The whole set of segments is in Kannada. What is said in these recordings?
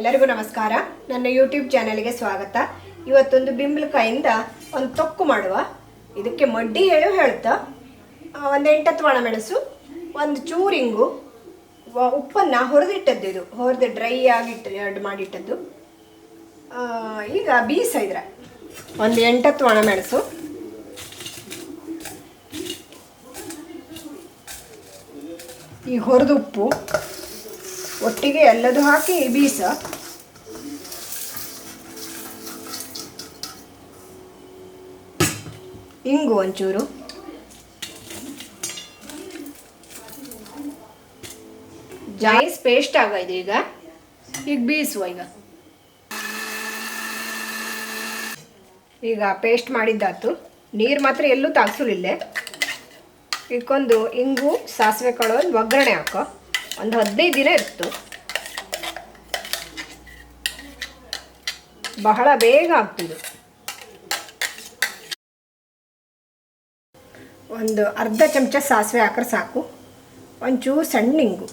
ಎಲ್ಲರಿಗೂ ನಮಸ್ಕಾರ. ನನ್ನ ಯೂಟ್ಯೂಬ್ ಚಾನಲ್ಗೆ ಸ್ವಾಗತ. ಇವತ್ತೊಂದು ಬಿಂಬಲಕಾಯಿಂದ ಒಂದು ತೊಕ್ಕು ಮಾಡುವ. ಇದಕ್ಕೆ ಮಡ್ಡಿ ಹೇಳು ಹೇಳ್ತಾ ಒಂದು ಎಂಟತ್ತು ಒಣಮೆಣಸು, ಒಂದು ಚೂರಿಂಗು ಉಪ್ಪನ್ನು ಹುರಿದಿಟ್ಟದ್ದು ಇದು. ಹುರಿದು ಡ್ರೈ ಆಗಿಟ್ಟು ಮಾಡಿಟ್ಟದ್ದು. ಈಗ ಬೀಸ ಇದ್ರೆ. ಒಂದು ಎಂಟತ್ತು ಒಣಮೆಣಸು. ಈ ಹೊರದು ಉಪ್ಪು. ಒಟ್ಟಿಗೆ ಎಲ್ಲದೂ ಹಾಕಿ ಬೀಸ. ಇಂಗು ಒಂಚೂರು. ಜಾಯಿಸ್ ಪೇಸ್ಟ್ ಆಗೋಯ್ತು ಈಗ. ಈಗ ಬೀಸುವ ಈಗ. ಈಗ ಪೇಸ್ಟ್ ಮಾಡಿದ್ದಾತು. ನೀರು ಮಾತ್ರ ಎಲ್ಲೂ ತಾಗ್ಸಲಿಲ್ಲೇ. ಇದಕ್ಕೊಂದು ಇಂಗು, ಸಾಸಿವೆ ಕಾಳು ಒಂದು ಒಗ್ಗರಣೆ ಹಾಕೋ. ಒಂದು ಹದಿನೈದು ದಿನ ಇತ್ತು. ಬಹಳ ಬೇಗ ಆಗ್ತಿದೆ. ಒಂದು ಅರ್ಧ ಚಮಚ ಸಾಸಿವೆ ಹಾಕ್ರೆ ಸಾಕು. ಒಂಚೂರು ಸಣ್ಣ ಇಂಗು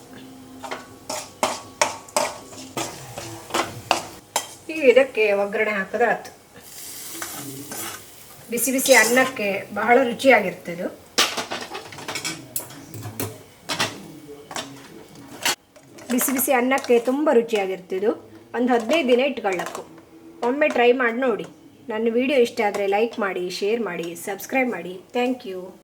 ಈಗ ಇದಕ್ಕೆ ಒಗ್ಗರಣೆ ಹಾಕಿದ್ರೆ ಆಯ್ತು. ಬಿಸಿ ಬಿಸಿ ಅನ್ನಕ್ಕೆ ಬಹಳ ರುಚಿಯಾಗಿರ್ತದೆ. ಬಿಸಿ ಬಿಸಿ ಅನ್ನಕ್ಕೆ ತುಂಬ ರುಚಿಯಾಗಿರ್ತಿದ್ದು ಒಂದು ಹದಿನೈದು ದಿನ ಇಟ್ಕೊಳ್ಳೋಕ್ಕು ಒಮ್ಮೆ ಟ್ರೈ ಮಾಡಿ ನೋಡಿ. ನನ್ನ ವಿಡಿಯೋ ಇಷ್ಟ ಆದರೆ ಲೈಕ್ ಮಾಡಿ ಶೇರ್ ಮಾಡಿ ಸಬ್ಸ್ಕ್ರೈಬ್ ಮಾಡಿ. Thank you